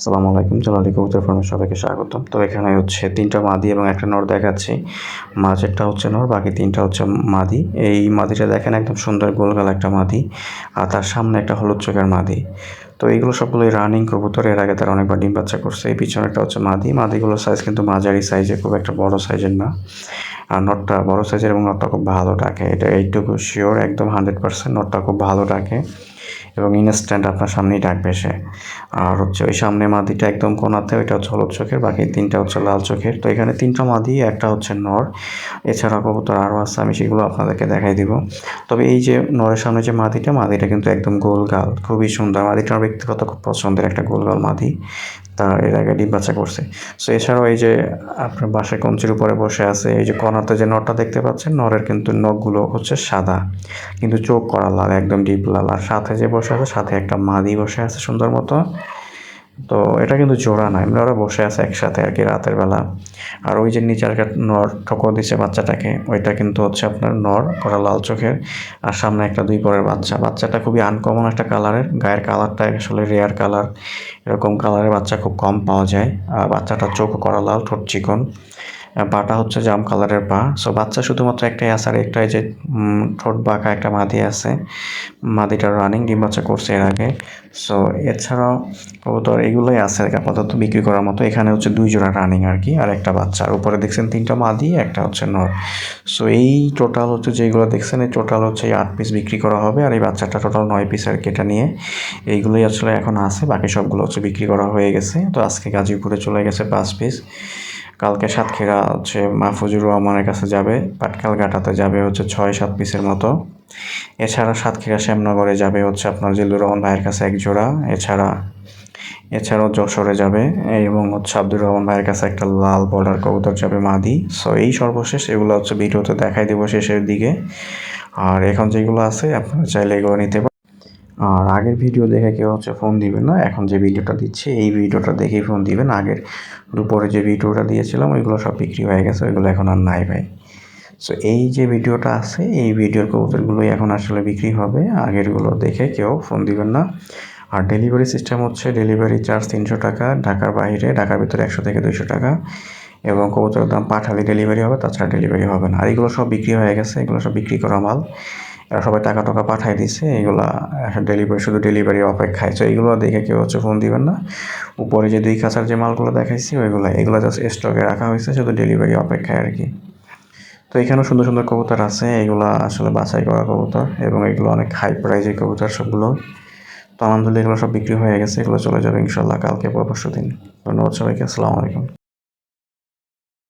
আসসালামু আলাইকুম, জালালি কবুতর ফার্মে সবাইকে স্বাগতম। তো এখানে হচ্ছে তিনটা মাদি এবং একটা নর দেখাচ্ছি। মাঝেরটা হচ্ছে নর, বাকি তিনটা হচ্ছে মাদি। এই মাদিটা দেখেন একদম সুন্দর গোলগাল একটা মাদি, আর তার সামনে একটা হলুদ চোখের মাদি। তো এইগুলো সবগুলো রানিং কবুতর। এর আগে তারা অনেকবার ডিম বাচ্চা করছে। এই পিছনেরটা হচ্ছে মাদি। মাদিগুলোর সাইজ কিন্তু মাঝারি সাইজে খুব একটা বড় সাইজের না। আর নটটা বড় সাইজের এবং নটটা খুব ভালো ডাকে। এটা এইটুকু শিওর একদম হান্ড্রেড পার্সেন্ট নটটা খুব ভালো ডাকে এবং ইনস্ট্যান্ট আপনার সামনেই ডাকবে সে। আর হচ্ছে ওই সামনে মাদিটা একদম কোনাতে, ওইটা হচ্ছে হলুদ চোখের, বাকি তিনটা হচ্ছে লাল চোখের। তো এখানে তিনটা মাদি, একটা হচ্ছে নর। এছাড়া কবুতর আরও আছে, আমি সেগুলো আপনাদেরকে দেখাই দিব। তবে এই যে নরের সামনে যে মাদিটা মাদিটা কিন্তু একদম গোল গাল, খুবই সুন্দর। মাদিটা ব্যক্তিগত খুব পছন্দের একটা গোল গাল মাদি তার এর আগে ডিম বাচ্চা করছে। সো এছাড়াও এই যে আপনার বাসায় কঞ্চির উপরে বসে আছে, এই যে কর্নারতে যে নটটা দেখতে পাচ্ছেন নরের কিন্তু নখগুলো হচ্ছে সাদা। কিন্তু চোখ করা লাল, একদম ডিপ লাল। আর সাথে যে বসে আছে, সাথে একটা মাদি বসে আছে সুন্দর মতো। তো এটা কিন্তু জোড়া না, এমনি ওরা বসে আছে একসাথে আর কি রাতের বেলা। আর ওই যে নিচার নর ঠকো দিছে বাচ্চাটাকে, ওইটা কিন্তু হচ্ছে আপনার নর ওরা লাল চোখের। আর সামনে একটা দুই পরের বাচ্চা। বাচ্চাটা খুবই আনকমন একটা কালারের গায়ের কালারটা আসলে রেয়ার কালার এরকম কালারের বাচ্চা খুব কম পাওয়া যায়। আর বাচ্চাটার চোখ করা লাল, ঠোঁট চিকন। পাটা হচ্ছে জাম কালারের পা সো বাচ্চা শুধুমাত্র একটাই আছে, আর একটাই যে ঠোঁট বাঁকা একটা মাদি আছে। মাদিটা রানিং ডিম বাচ্চা করছে এর আগে। সো এছাড়াও কবুতর এগুলোই আছে আপাতত বিক্রি করার মতো। এখানে হচ্ছে দুই জোড়া রানিং আর কি, আর একটা বাচ্চা। আর উপরে দেখছেন তিনটা মাদি, একটা হচ্ছে নর। সো এই টোটাল হচ্ছে যেগুলো দেখছেন, এই টোটাল হচ্ছে এই আট পিস বিক্রি করা হবে। আর এই বাচ্চাটা টোটাল নয় পিস আর কি এটা নিয়ে। এইগুলোই আসলে এখন আছে, বাকি সবগুলো হচ্ছে বিক্রি করা হয়ে গেছে। তো আজকে গাজীপুরে চলে গেছে পাঁচ পিস কালকে সাতক্ষীরা হচ্ছে মাহফুজুর রহমানের কাছে যাবে পাটকাল ঘাটাতে যাবে হচ্ছে ছয়, সাত পিসের মতো। এছাড়া সাতক্ষীরা শ্যামনগরে যাবে হচ্ছে আপনার জিল্লুর রহমান ভাইয়ের কাছে এক জোড়া, এছাড়া, এছাড়াও যশোরে যাবে এবং হচ্ছে আব্দুর রহমান ভাইয়ের কাছে একটা লাল বর্ডার কবুতর যাবে মাদি। সো এই সর্বশেষ এগুলো হচ্ছে ভিডিওতে দেখাই দেবো শেষের দিকে। আর এখন যেগুলো আছে আপনারা চাইলে এগুলো নিতে আর আগের ভিডিও দেখে কেউ হচ্ছে ফোন দিবেন না। এখন যে ভিডিওটা দিচ্ছে, এই ভিডিওটা দেখেই ফোন দিবেন। আগের দুপুরে যে ভিডিওটা দিয়েছিলাম, ওইগুলো সব বিক্রি হয়ে গেছে, ওইগুলো এখন আর নাই ভাই। সো এই যে ভিডিওটা আছে, এই ভিডিওর কবুতরগুলোই এখন আসলে বিক্রি হবে। আগেরগুলো দেখে কেউ ফোন দিবেন না। আর ডেলিভারি সিস্টেম হচ্ছে ডেলিভারি চার্জ তিনশো টাকা, ঢাকার বাইরে, ঢাকার ভিতরে একশো থেকে দুইশো টাকা। এবং কবুতরের দাম পাঠালে ডেলিভারি হবে, তাছাড়া ডেলিভারি হবে না। আর এগুলো সব বিক্রি হয়ে গেছে, এগুলো সব বিক্রি করা মাল। এরা সবাই টাকা টাকা পাঠাই দিছে, এগুলো ডেলিভারি শুধু ডেলিভারি অপেক্ষায়। তো এইগুলো দেখে কেউ হচ্ছে ফোন দিবেন না। উপরে যে দুই কাছার যে মালগুলো দেখাইছি, ওইগুলো, এগুলো জাস্ট স্টকে রাখা হয়েছে, শুধু ডেলিভারি অপেক্ষায় আর কি। তো এখানেও সুন্দর সুন্দর কবুতর আছে, এগুলো আসলে বাছাই করা কবুতর এবং এগুলো অনেক হাই প্রাইজের কবুতর সবগুলো। তো আলহামদুলিল্লাহ এগুলো সব বিক্রি হয়ে গেছে, এগুলো চলে যাবে ইনশাল্লাহ কালকে পরশু দিন। ধন্যবাদ সবাইকে, আসসালামু আলাইকুম।